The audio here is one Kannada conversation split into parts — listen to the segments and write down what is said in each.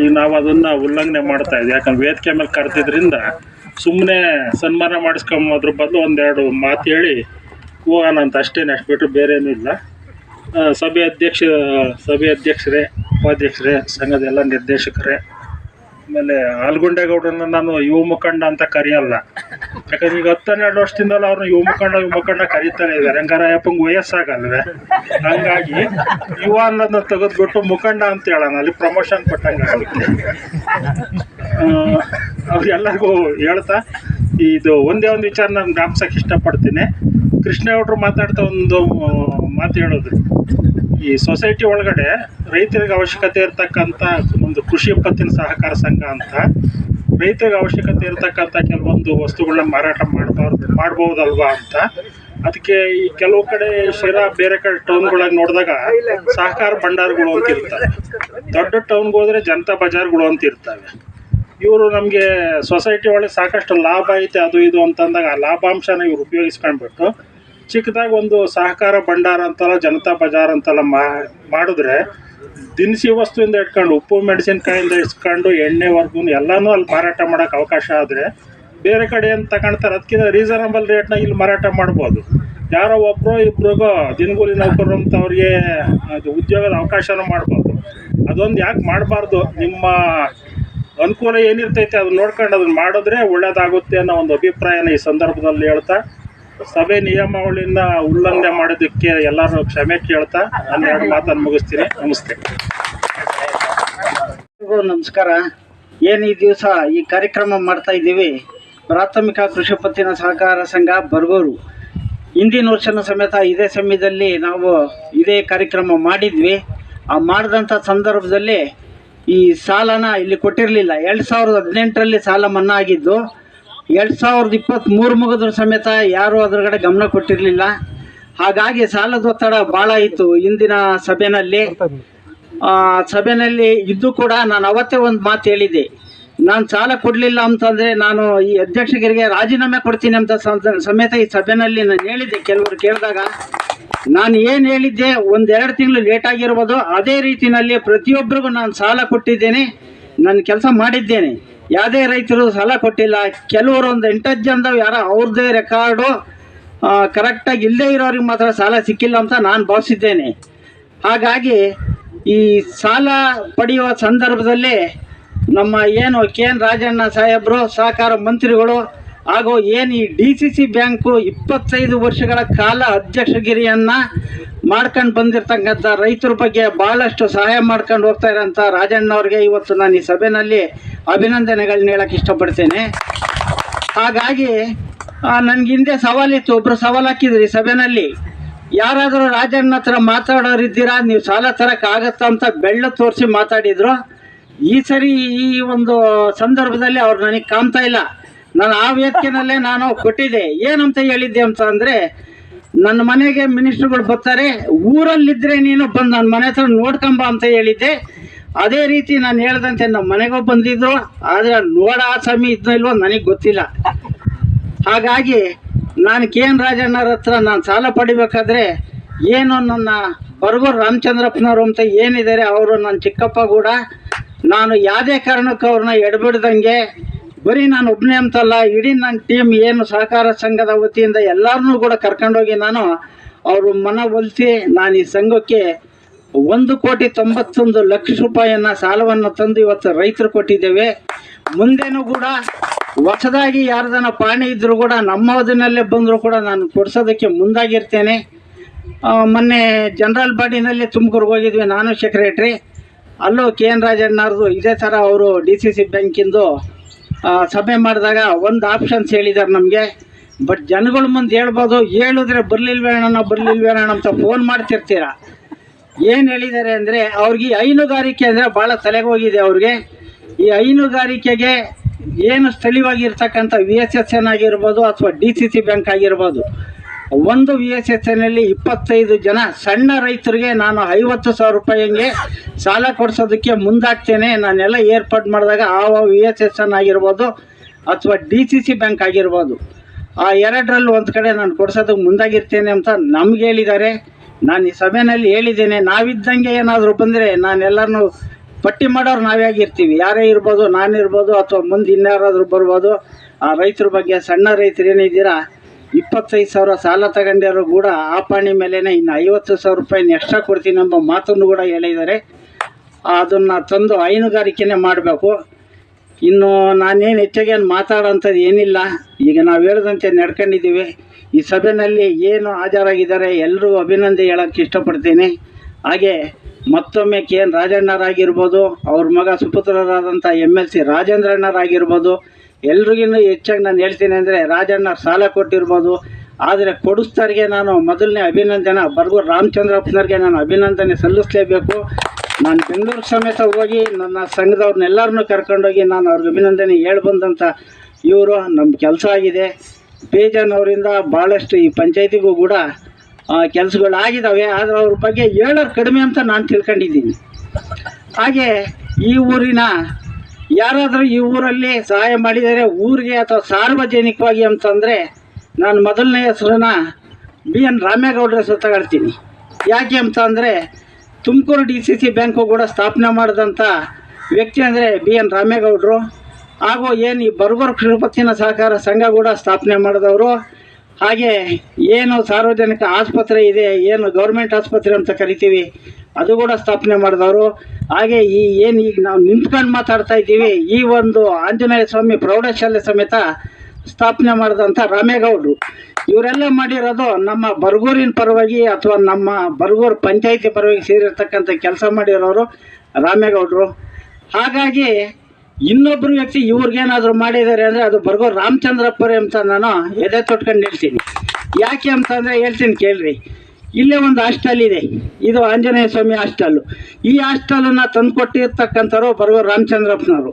ಈಗ ನಾವು ಅದನ್ನು ಉಲ್ಲಂಘನೆ ಮಾಡ್ತಾ ಇದ್ದೀವಿ ಯಾಕಂದ್ರೆ ವೇದಿಕೆ ಮೇಲೆ ಕರೆದಿದ್ರಿಂದ ಸುಮ್ಮನೆ ಸನ್ಮಾನ ಮಾಡಿಸ್ಕೊಂಬೋದ್ರ ಬದಲು ಒಂದೆರಡು ಮಾತು ಹೇಳಿ ಹೋಗೋಣ ಅಂತ ಅಷ್ಟೇನೆ ಅಷ್ಟು ಬಿಟ್ಟರೆ ಬೇರೆ ಏನೂ ಇಲ್ಲ. ಸಭೆ ಅಧ್ಯಕ್ಷ, ಸಭೆ ಅಧ್ಯಕ್ಷರೇ, ಉಪಾಧ್ಯಕ್ಷರೇ, ಸಂಘದ ಎಲ್ಲ ನಿರ್ದೇಶಕರೇ, ಆಮೇಲೆ ಆಲ್ಗುಂಡೇಗೌಡರನ್ನ ನಾನು ಯುವ ಮುಖಂಡ ಅಂತ ಕರೆಯಲ್ಲ. ಯಾಕಂದ್ರೆ ಈಗ ಹತ್ತು ಹನ್ನೆರಡು ವರ್ಷದಿಂದಲೂ ಅವ್ರನ್ನ ಯುವ ಮುಖಂಡ ಯುವ ಮುಖಂಡ ಕರೀತಾನೆ ಇದ್ದಾರೆ. ಹಂಗಾರಪ್ಪಂಗೆ ವಯಸ್ಸಾಗಲ್ವೇ? ಹಂಗಾಗಿ ಯುವ ಅನ್ನೋದನ್ನ ತೆಗೆದ್ಬಿಟ್ಟು ಮುಖಂಡ ಅಂತ ಹೇಳೋಣ. ಅಲ್ಲಿ ಪ್ರಮೋಷನ್ ಕೊಟ್ಟಂಗೆ ಅವ್ರು ಅವ್ರಿಗೆಲ್ಲರಿಗೂ ಹೇಳ್ತಾ, ಇದು ಒಂದೇ ಒಂದು ವಿಚಾರ ನಾನು ಜ್ಞಾಪಿಸೋಕೆ ಇಷ್ಟಪಡ್ತೀನಿ. ಕೃಷ್ಣೇಗೌಡರು ಮಾತಾಡ್ತಾ ಒಂದು ಮಾತು ಹೇಳೋದು. ಈ ಸೊಸೈಟಿ ಒಳಗಡೆ ರೈತರಿಗೆ ಅವಶ್ಯಕತೆ ಇರತಕ್ಕಂಥ ಒಂದು ಕೃಷಿ ಪತ್ತಿನ ಸಹಕಾರ ಸಂಘ ಅಂತ ರೈತರಿಗೆ ಅವಶ್ಯಕತೆ ಇರತಕ್ಕಂಥ ಕೆಲವೊಂದು ವಸ್ತುಗಳನ್ನ ಮಾರಾಟ ಮಾಡಬಾರ್ದು, ಮಾಡ್ಬೋದಲ್ವಾ ಅಂತ. ಅದಕ್ಕೆ ಈ ಕೆಲವು ಕಡೆ ಶಿರಾ ಬೇರೆ ಕಡೆ ಟೌನ್ಗಳಾಗ ನೋಡಿದಾಗ ಸಹಕಾರ ಭಂಡಾರಗಳು ಅಂತ ಇರ್ತವೆ. ದೊಡ್ಡ ಟೌನ್ಗೆ ಹೋದ್ರೆ ಜನತಾ ಬಜಾರ್ಗಳು ಅಂತ ಇರ್ತವೆ. ಇವರು ನಮಗೆ ಸೊಸೈಟಿ ಒಳಗೆ ಸಾಕಷ್ಟು ಲಾಭ ಐತೆ, ಅದು ಇದು ಅಂತಂದಾಗ ಆ ಲಾಭಾಂಶನ ಇವ್ರು ಉಪಯೋಗಿಸ್ಕೊಂಡ್ಬಿಟ್ಟು ಚಿಕ್ಕದಾಗಿ ಒಂದು ಸಹಕಾರ ಭಂಡಾರ ಅಂತಲ್ಲ, ಜನತಾ ಬಜಾರ್ ಅಂತೆಲ್ಲ ಮಾಡಿದ್ರೆ ದಿನಸಿ ವಸ್ತುವಿಂದ ಇಟ್ಕೊಂಡು ಉಪ್ಪು, ಮೆಣಸಿನ್ಕಾಯಿಂದ ಇಸ್ಕೊಂಡು ಎಣ್ಣೆವರೆಗೂ ಎಲ್ಲನೂ ಅಲ್ಲಿ ಮಾರಾಟ ಮಾಡೋಕೆ ಅವಕಾಶ ಆದರೆ ಬೇರೆ ಕಡೆ ಏನು ತಗೊಳ್ತಾರೆ ಅದಕ್ಕಿಂತ ರೀಸನಬಲ್ ರೇಟ್ನಾಗ ಇಲ್ಲಿ ಮಾರಾಟ ಮಾಡ್ಬೋದು. ಯಾರೋ ಒಬ್ಬರು ಇಬ್ರಿಗೋ ದಿನಗೂಲಿ ನೌಕರರು ಅಂತ ಅವ್ರಿಗೆ ಅದು ಉದ್ಯೋಗದ ಅವಕಾಶನೂ ಮಾಡ್ಬೋದು. ಅದೊಂದು ಯಾಕೆ ಮಾಡಬಾರ್ದು? ನಿಮ್ಮ ಅನುಕೂಲ ಏನಿರ್ತೈತೆ ಅದನ್ನ ನೋಡ್ಕೊಂಡು ಅದನ್ನ ಮಾಡಿದ್ರೆ ಒಳ್ಳೇದಾಗುತ್ತೆ ಅನ್ನೋ ಒಂದು ಅಭಿಪ್ರಾಯನ ಈ ಸಂದರ್ಭದಲ್ಲಿ ಹೇಳ್ತಾ ಸಭೆ ನಿಯಮಾವಳಿಯಿಂದ ಉಲ್ಲಂಘನೆ ಮಾಡೋದಕ್ಕೆ ಎಲ್ಲರೂ ಕ್ಷಮೆ ಕೇಳ್ತಾ ನಾನು ಎರಡು ಮಾತನ್ನು ಮುಗಿಸ್ತೀನಿ. ನಮಸ್ತೆ. ನಮಸ್ಕಾರ. ಏನು ಈ ದಿವಸ ಈ ಕಾರ್ಯಕ್ರಮ ಮಾಡ್ತಾ ಇದ್ದೀವಿ? ಪ್ರಾಥಮಿಕ ಕೃಷಿ ಪತ್ತಿನ ಸಹಕಾರ ಸಂಘ ಬರ್ಗೂರು. ಹಿಂದಿನ ವರ್ಷನ ಸಮೇತ ಇದೇ ಸಮಯದಲ್ಲಿ ನಾವು ಇದೇ ಕಾರ್ಯಕ್ರಮ ಮಾಡಿದ್ವಿ. ಆ ಮಾಡಿದಂಥ ಸಂದರ್ಭದಲ್ಲಿ ಈ ಸಾಲನ ಇಲ್ಲಿ ಕೊಟ್ಟಿರಲಿಲ್ಲ. ಎರಡು ಸಾವಿರದ ಹದಿನೆಂಟರಲ್ಲಿ ಸಾಲ ಮನ್ನಾ ಆಗಿದ್ದು ಎರಡು ಸಾವಿರದ ಇಪ್ಪತ್ತ್ಮೂರು ಮುಗಿದ್ರು ಸಮೇತ ಯಾರೂ ಅದ್ರಗಡೆ ಗಮನ ಕೊಟ್ಟಿರಲಿಲ್ಲ. ಹಾಗಾಗಿ ಸಾಲದ ಒತ್ತಡ ಭಾಳ ಇತ್ತು ಇಂದಿನ ಸಭೆಯಲ್ಲಿ ಸಭೆಯಲ್ಲಿ ಇದ್ದು ಕೂಡ ನಾನು ಅವತ್ತೇ ಒಂದು ಮಾತು ಹೇಳಿದ್ದೆ. ನಾನು ಸಾಲ ಕೊಡಲಿಲ್ಲ ಅಂತಂದರೆ ನಾನು ಈ ಅಧ್ಯಕ್ಷರಿಗೆ ರಾಜೀನಾಮೆ ಕೊಡ್ತೀನಿ ಅಂತ ಸಮೇತ ಈ ಸಭೆಯಲ್ಲಿ ನಾನು ಹೇಳಿದ್ದೆ. ಕೆಲವರು ಕೇಳಿದಾಗ ನಾನು ಏನು ಹೇಳಿದ್ದೆ ಒಂದೆರಡು ತಿಂಗಳು ಲೇಟ್ ಆಗಿರ್ಬೋದು, ಅದೇ ರೀತಿಯಲ್ಲಿ ಪ್ರತಿಯೊಬ್ಬರಿಗೂ ನಾನು ಸಾಲ ಕೊಟ್ಟಿದ್ದೇನೆ, ನಾನು ಕೆಲಸ ಮಾಡಿದ್ದೇನೆ. ಯಾವುದೇ ರೈತರು ಸಾಲ ಕೊಟ್ಟಿಲ್ಲ. ಕೆಲವರು ಒಂದು ಎಂಟತ್ತು ಜನದವ್ ಯಾರೋ ಅವ್ರದ್ದೇ ರೆಕಾರ್ಡು ಕರೆಕ್ಟಾಗಿ ಇಲ್ಲದೇ ಇರೋರಿಗೆ ಮಾತ್ರ ಸಾಲ ಸಿಕ್ಕಿಲ್ಲ ಅಂತ ನಾನು ಭಾವಿಸಿದ್ದೇನೆ. ಹಾಗಾಗಿ ಈ ಸಾಲ ಪಡೆಯುವ ಸಂದರ್ಭದಲ್ಲಿ ನಮ್ಮ ಏನು ಕೆ ಎನ್ ರಾಜಣ್ಣ ಸಾಹೇಬರು, ಸಹಕಾರ ಮಂತ್ರಿಗಳು ಹಾಗೂ ಏನು ಈ ಡಿ ಸಿ ಸಿ ಬ್ಯಾಂಕು ಇಪ್ಪತ್ತೈದು ವರ್ಷಗಳ ಕಾಲ ಅಧ್ಯಕ್ಷಗಿರಿಯನ್ನು ಮಾಡ್ಕೊಂಡು ಬಂದಿರತಕ್ಕಂಥ ರೈತರ ಬಗ್ಗೆ ಭಾಳಷ್ಟು ಸಹಾಯ ಮಾಡ್ಕೊಂಡು ಹೋಗ್ತಾ ಇರೋಂಥ ರಾಜಣ್ಣವ್ರಿಗೆ ಇವತ್ತು ನಾನು ಈ ಸಭೆಯಲ್ಲಿ ಅಭಿನಂದನೆಗಳನ್ನ ಹೇಳಕ್ಕೆ ಇಷ್ಟಪಡ್ತೇನೆ. ಹಾಗಾಗಿ ನನಗೆ ಹಿಂದೆ ಸವಾಲಿತ್ತು ಒಬ್ಬರು ಸವಾಲು ಹಾಕಿದ್ರಿ ಸಭೆಯಲ್ಲಿ ಯಾರಾದರೂ ರಾಜಣ್ಣ ಹತ್ರ ಮಾತಾಡೋರಿದ್ದೀರಾ, ನೀವು ಸಾಲ ತರಕ್ಕಾಗತ್ತಾ ಅಂತ ಬೆಳ್ಳ ತೋರಿಸಿ ಮಾತಾಡಿದ್ರು. ಈ ಸರಿ ಈ ಒಂದು ಸಂದರ್ಭದಲ್ಲಿ ಅವ್ರು ನನಗೆ ಕಾಣ್ತಾ ಇಲ್ಲ. ನಾನು ಆ ವೇದಿಕೆನಲ್ಲೇ ನಾನು ಕೊಟ್ಟಿದ್ದೆ. ಏನಂತ ಹೇಳಿದ್ದೆ ಅಂತ ಅಂದರೆ ನನ್ನ ಮನೆಗೆ ಮಿನಿಸ್ಟ್ರುಗಳು ಬರ್ತಾರೆ ಊರಲ್ಲಿದ್ದರೆ ನೀನು ಬಂದು ನನ್ನ ಮನೆ ಹತ್ರ ನೋಡ್ಕೊಂಬ ಅಂತ ಹೇಳಿದ್ದೆ. ಅದೇ ರೀತಿ ನಾನು ಹೇಳ್ದಂತೆ ನಮ್ಮ ಮನೆಗೂ ಬಂದಿದ್ರು, ಆದರೆ ನೋಡ ಆ ಸಮಯ ಇಲ್ವೋ ನನಗೆ ಗೊತ್ತಿಲ್ಲ. ಹಾಗಾಗಿ ನಾನು ಕೆ ಎನ್ ರಾಜಣ್ಣರ ಹತ್ರ ನಾನು ಸಾಲ ಪಡಿಬೇಕಾದ್ರೆ ಏನು ನನ್ನ ಬರಗೂರು ರಾಮಚಂದ್ರಪ್ಪನವರು ಅಂತ ಏನಿದ್ದಾರೆ, ಅವರು ನನ್ನ ಚಿಕ್ಕಪ್ಪ ಕೂಡ, ನಾನು ಯಾವುದೇ ಕಾರಣಕ್ಕೂ ಅವ್ರನ್ನ ಎಡಬಿಡ್ದಂಗೆ ಬರೀ ನಾನು ಒಬ್ಬನೇ ಅಂತಲ್ಲ, ಇಡೀ ನನ್ನ ಟೀಮ್ ಏನು ಸಹಕಾರ ಸಂಘದ ವತಿಯಿಂದ ಎಲ್ಲರನ್ನೂ ಕೂಡ ಕರ್ಕೊಂಡೋಗಿ ನಾನು ಅವರು ಮನವೊಲಿಸಿ ನಾನು ಈ ಸಂಘಕ್ಕೆ ಒಂದು ಕೋಟಿ ತೊಂಬತ್ತೊಂದು ಲಕ್ಷ ರೂಪಾಯಿಯನ್ನ ಸಾಲವನ್ನು ತಂದು ಇವತ್ತು ರೈತರು ಕೊಟ್ಟಿದ್ದೇವೆ. ಮುಂದೆನೂ ಕೂಡ ಹೊಸದಾಗಿ ಯಾರ್ದನ ಪಾಣಿ ಇದ್ದರೂ ಕೂಡ ನಮ್ಮ ಅವಧಿನಲ್ಲೇ ಬಂದರೂ ಕೂಡ ನಾನು ಕೊಡ್ಸೋದಕ್ಕೆ ಮುಂದಾಗಿರ್ತೇನೆ. ಮೊನ್ನೆ ಜನರಲ್ ಬಾಡಿನಲ್ಲಿ ತುಮಕೂರಿಗೆ ಹೋಗಿದ್ವಿ ನಾನು ಸೆಕ್ರೆಟ್ರಿ ಅಲ್ಲೂ ಕೆ ಎನ್ ರಾಜಣ್ಣವ್ರದ್ದು ಇದೇ ಥರ ಅವರು ಡಿ ಸಿ ಸಿ ಬ್ಯಾಂಕಿಂದು ಸಭೆ ಮಾಡಿದಾಗ ಒಂದು ಆಪ್ಷನ್ಸ್ ಹೇಳಿದ್ದಾರೆ ನಮಗೆ. ಬಟ್ ಜನಗಳ ಮುಂದೆ ಹೇಳ್ಬೋದು, ಹೇಳಿದ್ರೆ ಬರಲಿಲ್ವೇಣ ಬರಲಿಲ್ವೇಣ ಅಂತ ಫೋನ್ ಮಾಡ್ತಿರ್ತೀರ? ಏನು ಹೇಳಿದ್ದಾರೆ ಅಂದರೆ, ಅವ್ರಿಗೆ ಹೈನುಗಾರಿಕೆ ಅಂದರೆ ಭಾಳ ತಲೆಗೆ ಹೋಗಿದೆ ಅವ್ರಿಗೆ. ಈ ಹೈನುಗಾರಿಕೆಗೆ ಏನು ಸ್ಥಳೀಯವಾಗಿರ್ತಕ್ಕಂಥ ವಿ ಎಸ್ ಎಸ್ ಎನ್ ಆಗಿರ್ಬೋದು ಅಥವಾ ಡಿ ಸಿ ಸಿ ಬ್ಯಾಂಕ್ ಆಗಿರ್ಬೋದು ಒಂದು ವಿ ಎಸ್ ಎಸ್ ಎನ್ನಲ್ಲಿ ಇಪ್ಪತ್ತೈದು ಜನ ಸಣ್ಣ ರೈತರಿಗೆ ನಾನು ಐವತ್ತು ಸಾವಿರ ರೂಪಾಯಿಗೆ ಸಾಲ ಕೊಡಿಸೋದಕ್ಕೆ ಮುಂದಾಗ್ತೇನೆ. ನಾನೆಲ್ಲ ಏರ್ಪಾಡು ಮಾಡಿದಾಗ ಆ ವಿ ಎಸ್ ಎಸ್ ಎನ್ ಆಗಿರ್ಬೋದು ಅಥವಾ ಡಿ ಸಿ ಸಿ ಬ್ಯಾಂಕ್ ಆಗಿರ್ಬೋದು. ಆ ಎರಡರಲ್ಲಿ ಒಂದು ಕಡೆ ನಾನು ಕೊಡ್ಸೋದಕ್ಕೆ ಮುಂದಾಗಿರ್ತೇನೆ ಅಂತ ನಮ್ಗೆ ಹೇಳಿದ್ದಾರೆ. ನಾನು ಈ ಸಭೆಯಲ್ಲಿ ಹೇಳಿದ್ದೇನೆ. ನಾವಿದ್ದಂಗೆ ಏನಾದರೂ ಬಂದರೆ ನಾನೆಲ್ಲರೂ ಪಟ್ಟಿ ಮಾಡೋರು ನಾವೇ ಆಗಿರ್ತೀವಿ. ಯಾರೇ ಇರ್ಬೋದು ನಾನಿರ್ಬೋದು ಅಥವಾ ಮುಂದೆ ಇನ್ಯಾರಾದರೂ ಬರ್ಬೋದು. ಆ ರೈತರ ಬಗ್ಗೆ ಸಣ್ಣ ರೈತರು ಏನಿದ್ದೀರಾ ಇಪ್ಪತ್ತೈದು ಸಾವಿರ ಸಾಲ ತಗೊಂಡಿರೋ ಕೂಡ ಆ ಪಾಣಿ ಮೇಲೇ ಇನ್ನು ಐವತ್ತು ಸಾವಿರ ರೂಪಾಯಿನ ಎಕ್ಸ್ಟ್ರಾ ಕೊಡ್ತೀನಿ ಎಂಬ ಮಾತನ್ನು ಕೂಡ ಹೇಳಿದ್ದಾರೆ. ಅದನ್ನು ತಂದು ಹೈನುಗಾರಿಕೆನೇ ಮಾಡಬೇಕು. ಇನ್ನು ನಾನೇನು ಹೆಚ್ಚಾಗಿ ಏನು ಮಾತಾಡೋಂಥದ್ದು ಏನಿಲ್ಲ. ಈಗ ನಾವು ಹೇಳ್ದಂತೆ ನಡ್ಕೊಂಡಿದ್ದೀವಿ. ಈ ಸಭೆಯಲ್ಲಿ ಏನು ಹಾಜರಾಗಿದ್ದಾರೆ ಎಲ್ಲರೂ ಅಭಿನಂದನೆ ಹೇಳೋಕ್ಕೆ ಇಷ್ಟಪಡ್ತೀನಿ. ಹಾಗೆ ಮತ್ತೊಮ್ಮೆ ಕೆ ಎನ್ ರಾಜಣ್ಣರಾಗಿರ್ಬೋದು ಅವ್ರ ಮಗ ಸುಪುತ್ರರಾದಂಥ ಎಂ ಎಲ್ ಸಿ ರಾಜೇಂದ್ರಣ್ಣರಾಗಿರ್ಬೋದು ಎಲ್ರಿಗಿನ್ನೂ ಹೆಚ್ಚಾಗಿ ನಾನು ಹೇಳ್ತೀನಿ ಅಂದರೆ ರಾಜಣ್ಣ ಸಾಲ ಕೊಟ್ಟಿರ್ಬೋದು, ಆದರೆ ಕೊಡಿಸ್ತಾರಿಗೆ ನಾನು ಮೊದಲನೇ ಅಭಿನಂದನೆ ಬರ್ಗೂರು ರಾಮಚಂದ್ರಪ್ಪನವ್ರಿಗೆ ನಾನು ಅಭಿನಂದನೆ ಸಲ್ಲಿಸಲೇಬೇಕು. ನಾನು ಬೆಂಗಳೂರು ಸಮೇತ ಹೋಗಿ ನನ್ನ ಸಂಘದವ್ರನ್ನೆಲ್ಲರನ್ನೂ ಕರ್ಕೊಂಡೋಗಿ ನಾನು ಅವ್ರಿಗೆ ಅಭಿನಂದನೆ ಹೇಳ್ಬಂದಂಥ ಇವರು ನಮ್ಮ ಕೆಲಸ ಆಗಿದೆ. ಬೇಜಾನವರಿಂದ ಭಾಳಷ್ಟು ಈ ಪಂಚಾಯತಿಗೂ ಕೂಡ ಕೆಲಸಗಳು ಆಗಿದ್ದಾವೆ ಆದರೆ ಅವ್ರ ಬಗ್ಗೆ ಹೇಳೋರು ಕಡಿಮೆ ಅಂತ ನಾನು ತಿಳ್ಕೊಂಡಿದ್ದೀನಿ. ಹಾಗೆ ಈ ಊರಿನ ಯಾರಾದರೂ ಈ ಊರಲ್ಲಿ ಸಹಾಯ ಮಾಡಿದರೆ ಊರಿಗೆ ಅಥವಾ ಸಾರ್ವಜನಿಕವಾಗಿ ಅಂತಂದರೆ ನಾನು ಮೊದಲನೇ ಹೆಸರನ್ನ ಬಿ ಎನ್ ರಾಮೇಗೌಡರ ಹೆಸರು ತಗೊಳ್ತೀನಿ. ಯಾಕೆ ಅಂತ ಅಂದರೆ Tumakuru D C C bank ಕೂಡ ಸ್ಥಾಪನೆ ಮಾಡಿದಂಥ ವ್ಯಕ್ತಿ ಅಂದರೆ ಬಿ ಎನ್ ರಾಮೇಗೌಡರು. ಹಾಗೂ ಏನು ಈ ಬರ್ಗೂರು ಕೃಷಿಪತ್ತಿನ ಸಹಕಾರ ಸಂಘ ಕೂಡ ಸ್ಥಾಪನೆ ಮಾಡಿದವರು. ಹಾಗೆ ಏನು ಸಾರ್ವಜನಿಕ ಆಸ್ಪತ್ರೆ ಇದೆ, ಏನು ಗೌರ್ಮೆಂಟ್ ಆಸ್ಪತ್ರೆ ಅಂತ ಕರಿತೀವಿ ಅದು ಕೂಡ ಸ್ಥಾಪನೆ ಮಾಡಿದವರು. ಹಾಗೆ ಈ ಏನು ಈಗ ನಾವು ನಿಂತ್ಕೊಂಡು ಮಾತಾಡ್ತಾ ಇದ್ದೀವಿ, ಈ ಒಂದು ಆಂಜನೇಯ ಸ್ವಾಮಿ ಪ್ರೌಢಶಾಲೆ ಸಮೇತ ಸ್ಥಾಪನೆ ಮಾಡಿದಂಥ ರಾಮೇಗೌಡರು. ಇವರೆಲ್ಲ ಮಾಡಿರೋದು ನಮ್ಮ ಬರ್ಗೂರಿನ ಪರವಾಗಿ ಅಥವಾ ನಮ್ಮ ಬರಗೂರು ಪಂಚಾಯಿತಿ ಪರವಾಗಿ ಸೇರಿರ್ತಕ್ಕಂಥ ಕೆಲಸ ಮಾಡಿರೋರು ರಾಮೇಗೌಡರು. ಹಾಗಾಗಿ ಇನ್ನೊಬ್ಬರು ವ್ಯಕ್ತಿ ಇವ್ರಿಗೇನಾದರೂ ಮಾಡಿದ್ದಾರೆ ಅಂದರೆ ಅದು ಬರ್ಗೋ ರಾಮಚಂದ್ರಪ್ಪರೇ ಅಂತ ನಾನು ಎದೆ ತೊಟ್ಕೊಂಡು ಹೇಳ್ತೀನಿ. ಯಾಕೆ ಅಂತಂದರೆ ಹೇಳ್ತೀನಿ ಕೇಳ್ರಿ. ಇಲ್ಲೇ ಒಂದು ಹಾಸ್ಟೆಲ್ ಇದೆ. ಇದು ಆಂಜನೇಯ ಸ್ವಾಮಿ ಹಾಸ್ಟೆಲ್ಲು ಈ ಹಾಸ್ಟೆಲನ್ನು ತಂದುಕೊಟ್ಟಿರ್ತಕ್ಕಂಥವ್ರು ಬರುವ ರಾಮಚಂದ್ರಪ್ಪನವರು.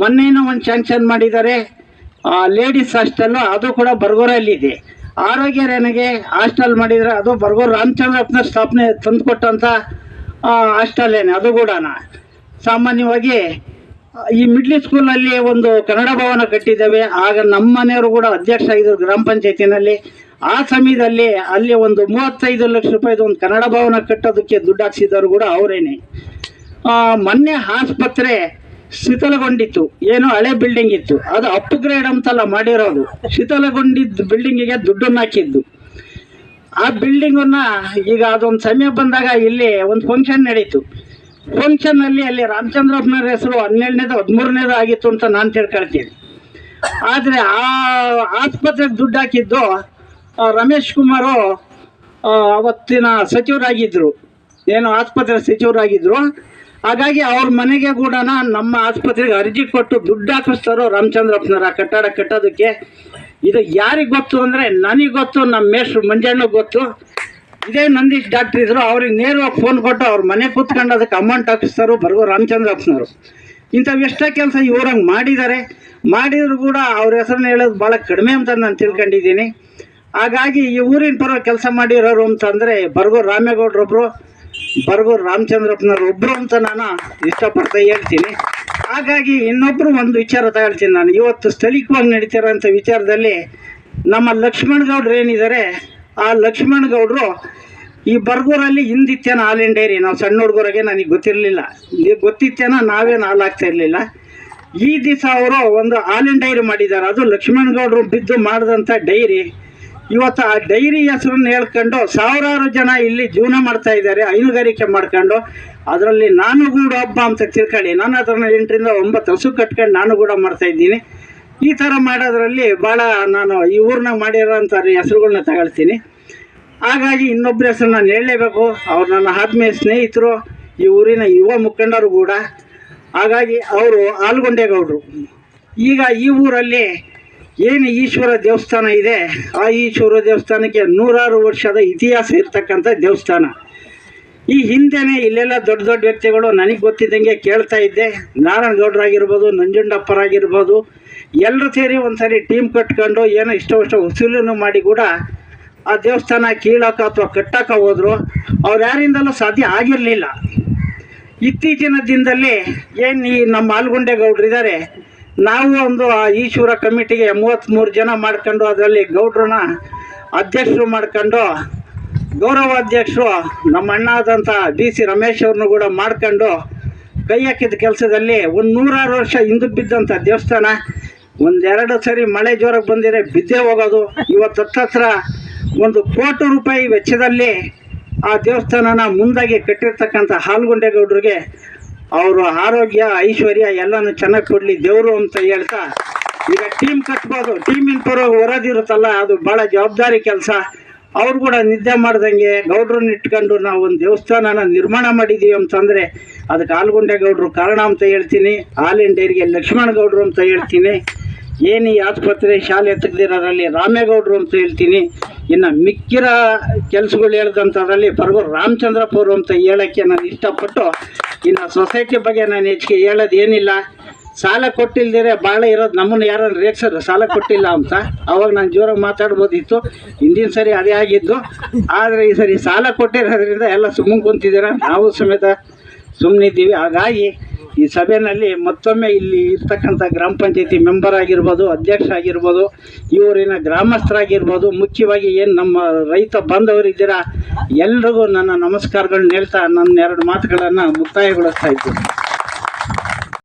ಮೊನ್ನೆನೂ ಒಂದು ಸ್ಯಾಂಕ್ಷನ್ ಮಾಡಿದ್ದಾರೆ. ಲೇಡೀಸ್ ಹಾಸ್ಟೆಲ್ಲು ಅದು ಕೂಡ ಬರ್ಗೋರಲ್ಲಿದೆ. ಆರೋಗ್ಯ ರೇನೆಗೆ ಹಾಸ್ಟೆಲ್ ಮಾಡಿದರೆ ಅದು ಬರ್ಗೋರು ರಾಮಚಂದ್ರಪ್ಪನ ಸ್ಥಾಪನೆ ತಂದುಕೊಟ್ಟಂಥ ಹಾಸ್ಟೆಲೇನೆ ಅದು ಕೂಡ ಸಾಮಾನ್ಯವಾಗಿ, ಈ ಮಿಡ್ಲ್ ಸ್ಕೂಲಲ್ಲಿ ಒಂದು ಕನ್ನಡ ಭವನ ಕಟ್ಟಿದ್ದೇವೆ. ಆಗ ನಮ್ಮ ಮನೆಯವರು ಕೂಡ ಅಧ್ಯಕ್ಷ ಆಗಿದ್ರು ಗ್ರಾಮ ಪಂಚಾಯತಿನಲ್ಲಿ. ಆ ಸಮಯದಲ್ಲಿ ಅಲ್ಲಿ ಒಂದು ಮೂವತ್ತೈದು ಲಕ್ಷ ರೂಪಾಯಿದು ಒಂದು ಕನ್ನಡ ಭವನ ಕಟ್ಟೋದಕ್ಕೆ ದುಡ್ಡು ಹಾಕ್ಸಿದವರು ಕೂಡ ಅವರೇನೆ. ಮೊನ್ನೆ ಆಸ್ಪತ್ರೆ ಶಿಥಲಗೊಂಡಿತ್ತು. ಏನೋ ಹಳೆ ಬಿಲ್ಡಿಂಗ್ ಇತ್ತು. ಅದು ಅಪ್ಗ್ರೇಡ್ ಅಂತಲ್ಲ ಮಾಡಿರೋದು. ಶಿಥಲಗೊಂಡಿದ್ದ ಬಿಲ್ಡಿಂಗಿಗೆ ದುಡ್ಡನ್ನು ಹಾಕಿದ್ದು. ಆ ಬಿಲ್ಡಿಂಗನ್ನ ಈಗ ಅದೊಂದು ಸಮಯ ಬಂದಾಗ ಇಲ್ಲಿ ಒಂದು ಫಂಕ್ಷನ್ ನಡೀತು. ಫಂಕ್ಷನ್ ಅಲ್ಲಿ ರಾಮಚಂದ್ರಪ್ಪನವ್ರ ಹೆಸರು ಹನ್ನೆರಡನೇದು, ಹದಿಮೂರನೇದು ಆಗಿತ್ತು ಅಂತ ನಾನು ತಿಳ್ಕೊಳ್ತೀನಿ. ಆದರೆ ಆ ಆಸ್ಪತ್ರೆಗೆ ದುಡ್ಡು ಹಾಕಿದ್ದು ರಮೇಶ್ ಕುಮಾರು ಅವತ್ತಿನ ಸಚಿವರಾಗಿದ್ದರು ಏನು ಆಸ್ಪತ್ರೆ ಸಚಿವರಾಗಿದ್ದರು ಹಾಗಾಗಿ ಅವ್ರ ಮನೆಗೆ ಕೂಡ ನಮ್ಮ ಆಸ್ಪತ್ರೆಗೆ ಅರ್ಜಿ ಕೊಟ್ಟು ದುಡ್ಡು ಹಾಕಿಸ್ತಾರೋ ರಾಮಚಂದ್ರಪ್ಪನವರ ಕಟ್ಟಡ ಕಟ್ಟೋದಕ್ಕೆ. ಇದು ಯಾರಿಗೆ ಗೊತ್ತು ಅಂದರೆ ನನಗೆ ಗೊತ್ತು ನಮ್ಮ ಮೇಷ್ಟ್ರು ಮಂಜಣ್ಣಗೆ ಗೊತ್ತು. ಇದೇ ನಂದೀಶ್ ಡಾಕ್ಟ್ರ್ ಇದ್ರು, ಅವ್ರಿಗೆ ನೇರವಾಗಿ ಫೋನ್ ಕೊಟ್ಟು ಅವ್ರ ಮನೆ ಕೂತ್ಕೊಂಡು ಅದಕ್ಕೆ ಅಮೌಂಟ್ ಹಾಕಿಸ್ತಾರೋ ಬರ್ಗೋ ರಾಮಚಂದ್ರಪ್ಪನವರು. ಇಂಥವು ಎಷ್ಟೇ ಕೆಲಸ ಇವ್ರಂಗೆ ಮಾಡಿದ್ದಾರೆ ಮಾಡಿದ್ರು ಕೂಡ ಅವ್ರ ಹೆಸರನ್ನ ಹೇಳೋದು ಭಾಳ ಕಡಿಮೆ ಅಂತ ನಾನು ತಿಳ್ಕೊಂಡಿದ್ದೀನಿ. ಹಾಗಾಗಿ ಈ ಊರಿನ ಪರ ಕೆಲಸ ಮಾಡಿರೋರು ಅಂತಂದರೆ ಬರ್ಗೂರು ರಾಮೇಗೌಡ್ರೊಬ್ರು, ಬರ್ಗೂರು ರಾಮಚಂದ್ರಪ್ಪನವ್ರು ಒಬ್ಬರು ಅಂತ ನಾನು ಇಷ್ಟಪಡ್ತಾ ಹೇಳ್ತೀನಿ. ಹಾಗಾಗಿ ಇನ್ನೊಬ್ಬರು ಒಂದು ವಿಚಾರ ತಗೊಳ್ತೀನಿ ನಾನು. ಇವತ್ತು ಸ್ಥಳೀಯವಾಗಿ ನಡೀತಿರೋಂಥ ವಿಚಾರದಲ್ಲಿ ನಮ್ಮ ಲಕ್ಷ್ಮಣ್ ಗೌಡ್ರು ಏನಿದ್ದಾರೆ, ಆ ಲಕ್ಷ್ಮಣಗೌಡರು ಈ ಬರ್ಗೂರಲ್ಲಿ ಹಿಂದಿತ್ತೇನ ಹಾಲಿನ ಡೈರಿ ನಾವು ಸಣ್ಣ ಹುಡುಗರಿಗೆ ನನಗೆ ಗೊತ್ತಿರಲಿಲ್ಲ. ಗೊತ್ತಿತ್ತೇನೋ ನಾವೇನು ಹಾಲು ಆಗ್ತಾ ಇರಲಿಲ್ಲ. ಈ ದಿವಸ ಅವರು ಒಂದು ಹಾಲಿನ ಡೈರಿ ಮಾಡಿದ್ದಾರೆ. ಅದು ಲಕ್ಷ್ಮಣಗೌಡರು ಬಿದ್ದು ಮಾಡಿದಂಥ ಡೈರಿ. ಇವತ್ತು ಆ ಡೈರಿ ಹೆಸರನ್ನು ಹೇಳ್ಕೊಂಡು ಸಾವಿರಾರು ಜನ ಇಲ್ಲಿ ಜೀವನ ಮಾಡ್ತಾ ಇದ್ದಾರೆ, ಹೈನುಗಾರಿಕೆ ಮಾಡ್ಕೊಂಡು. ಅದರಲ್ಲಿ ನಾನು ಕೂಡ ಹಬ್ಬ ಅಂತ ತಿಳ್ಕೊಳ್ಳಿ. ನಾನು ಅದನ್ನು ಎಂಟರಿಂದ ಒಂಬತ್ತು ಹಸು ಕಟ್ಕೊಂಡು ನಾನು ಕೂಡ ಮಾಡ್ತಾ ಇದ್ದೀನಿ. ಈ ಥರ ಮಾಡೋದ್ರಲ್ಲಿ ಭಾಳ ನಾನು ಈ ಊರನ್ನ ಮಾಡಿರೋಂಥ ಹೆಸರುಗಳನ್ನ ತಗೊಳ್ತೀನಿ. ಹಾಗಾಗಿ ಇನ್ನೊಬ್ಬರ ಹೆಸರು ನಾನು ಹೇಳಲೇಬೇಕು. ಅವ್ರು ನನ್ನ ಆತ್ಮೀಯ ಸ್ನೇಹಿತರು, ಈ ಊರಿನ ಯುವ ಮುಖಂಡರು ಕೂಡ. ಹಾಗಾಗಿ ಅವರು ಆಲ್ಗೊಂಡೇಗೌಡರು ಈಗ ಈ ಊರಲ್ಲಿ ಏನು ಈಶ್ವರ ದೇವಸ್ಥಾನ ಇದೆ, ಆ ಈಶ್ವರ ದೇವಸ್ಥಾನಕ್ಕೆ ನೂರಾರು ವರ್ಷದ ಇತಿಹಾಸ ಇರ್ತಕ್ಕಂಥ ದೇವಸ್ಥಾನ. ಈ ಹಿಂದೆನೇ ಇಲ್ಲೆಲ್ಲ ದೊಡ್ಡ ದೊಡ್ಡ ವ್ಯಕ್ತಿಗಳು ನನಗೆ ಗೊತ್ತಿದ್ದಂಗೆ ಕೇಳ್ತಾ ಇದ್ದೆ. ನಾರಾಯಣಗೌಡರಾಗಿರ್ಬೋದು ನಂಜುಂಡಪ್ಪರಾಗಿರ್ಬೋದು ಎಲ್ಲರೂ ಸೇರಿ ಒಂದ್ಸರಿ ಟೀಮ್ ಕಟ್ಕೊಂಡು ಏನೋ ಇಷ್ಟ ವಸೂಲನ್ನು ಮಾಡಿ ಕೂಡ ಆ ದೇವಸ್ಥಾನ ಕೀಳಕ್ಕೆ ಅಥವಾ ಕಟ್ಟಕ್ಕೆ ಹೋದ್ರು. ಅವ್ರು ಯಾರಿಂದಲೂ ಸಾಧ್ಯ ಆಗಿರಲಿಲ್ಲ. ಇತ್ತೀಚಿನ ದಿನದಲ್ಲಿ ಏನು ಈ ನಮ್ಮ ಆಲ್ಗುಂಡೇಗೌಡರಿದ್ದಾರೆ ನಾವು ಒಂದು ಈಶ್ವರ ಕಮಿಟಿಗೆ ಮೂವತ್ತ್ಮೂರು ಜನ ಮಾಡ್ಕೊಂಡು ಅದರಲ್ಲಿ ಗೌಡ್ರನ್ನ ಅಧ್ಯಕ್ಷರು ಮಾಡ್ಕೊಂಡು ಗೌರವಾಧ್ಯಕ್ಷರು ನಮ್ಮ ಅಣ್ಣ ಆದಂಥ ಡಿ ಸಿ ರಮೇಶ್ ಅವ್ರನ್ನೂ ಕೂಡ ಮಾಡ್ಕೊಂಡು ಕೈ ಹಾಕಿದ ಕೆಲಸದಲ್ಲಿ ಒಂದು ನೂರಾರು ವರ್ಷ ಹಿಂದೆ ಬಿದ್ದಂಥ ದೇವಸ್ಥಾನ, ಒಂದೆರಡು ಸರಿ ಮಳೆ ಜೋರಕ್ಕೆ ಬಂದಿದೆ ಬಿದ್ದೇ ಹೋಗೋದು. ಇವತ್ತು ಹತ್ತತ್ರ ಒಂದು ಕೋಟಿ ರೂಪಾಯಿ ವೆಚ್ಚದಲ್ಲಿ ಆ ದೇವಸ್ಥಾನನ ಮುಂದಾಗಿ ಕಟ್ಟಿರ್ತಕ್ಕಂಥ ಹಾಲ್ಗುಂಡೇಗೌಡರಿಗೆ ಅವರು ಆರೋಗ್ಯ, ಐಶ್ವರ್ಯ ಎಲ್ಲನೂ ಚೆನ್ನಾಗಿ ಕೊಡಲಿ, ದೇವರು ಅಂತ ಹೇಳ್ತಾ. ಈಗ ಟೀಮ್ ಕಟ್ಬೋದು ಟೀಮಿನ ಪರವಾಗಿ ಹೊರದಿರುತ್ತಲ್ಲ ಅದು ಭಾಳ ಜವಾಬ್ದಾರಿ ಕೆಲಸ. ಅವ್ರು ಕೂಡ ನಿದ್ದೆ ಮಾಡ್ದಂಗೆ ಗೌಡ್ರನ್ನ ಇಟ್ಕೊಂಡು ನಾವು ಒಂದು ದೇವಸ್ಥಾನನ ನಿರ್ಮಾಣ ಮಾಡಿದ್ದೀವಿ ಅಂತಂದರೆ, ಅದಕ್ಕೆ ಆಲ್ಗುಂಡೇಗೌಡರು ಕಾರಣ ಅಂತ ಹೇಳ್ತೀನಿ. ಆಲ್ ಇಂಡಿಯರಿಗೆ ಲಕ್ಷ್ಮಣ ಗೌಡ್ರು ಅಂತ ಹೇಳ್ತೀನಿ. ಏನು ಈ ಆಸ್ಪತ್ರೆ ಶಾಲೆ ತೆಗ್ದಿರೋದ್ರಲ್ಲಿ ರಾಮೇಗೌಡರು ಅಂತ ಹೇಳ್ತೀನಿ. ಇನ್ನು ಮಿಕ್ಕಿರ ಕೆಲಸಗಳು ಹೇಳ್ದಂಥದ್ರಲ್ಲಿ ಪರ್ವ ರಾಮಚಂದ್ರಪ್ಪ ಅವರು ಅಂತ ಹೇಳೋಕ್ಕೆ ನಾನು ಇಷ್ಟಪಟ್ಟು ಇನ್ನು ಸೊಸೈಟಿ ಬಗ್ಗೆ ನಾನು ಹೆಚ್ಚಿಗೆ ಹೇಳೋದು ಏನಿಲ್ಲ. ಸಾಲ ಕೊಟ್ಟಿಲ್ದಿರೆ ಭಾಳ ಇರೋದು ನಮ್ಮನ್ನು ಯಾರನ್ನು ರೇಗ್ಸೋರು ಸಾಲ ಕೊಟ್ಟಿಲ್ಲ ಅಂತ. ಅವಾಗ ನಾನು ಜೋರಾಗಿ ಮಾತಾಡ್ಬೋದಿತ್ತು. ಹಿಂದಿನ ಸರಿ ಅದೇ ಆಗಿದ್ದು. ಆದರೆ ಈ ಸರಿ ಸಾಲ ಕೊಟ್ಟಿರೋದ್ರಿಂದ ಎಲ್ಲ ಸುಮ್ಮನೆ ಕುಂತಿದ್ದೀರ? ನಾವು ಸಮೇತ ಸುಮ್ಮನಿದ್ದೀವಿ ಹಾಗಾಗಿ ಈ ಸಭೆಯಲ್ಲಿ ಮತ್ತೊಮ್ಮೆ ಇಲ್ಲಿ ಇರ್ತಕ್ಕಂಥ ಗ್ರಾಮ ಪಂಚಾಯತಿ ಮೆಂಬರ್ ಆಗಿರ್ಬೋದು, ಅಧ್ಯಕ್ಷ ಆಗಿರ್ಬೋದು, ಇವರಿನ ಗ್ರಾಮಸ್ಥರಾಗಿರ್ಬೋದು, ಮುಖ್ಯವಾಗಿ ಏನು ನಮ್ಮ ರೈತ ಬಾಂಧವರಿದ್ದೀರಾ, ಎಲ್ರಿಗೂ ನನ್ನ ನಮಸ್ಕಾರಗಳನ್ನ ಹೇಳ್ತಾ ನನ್ನ ಎರಡು ಮಾತುಗಳನ್ನು ಮುಕ್ತಾಯಗೊಳಿಸ್ತಾ ಇದ್ದೀನಿ.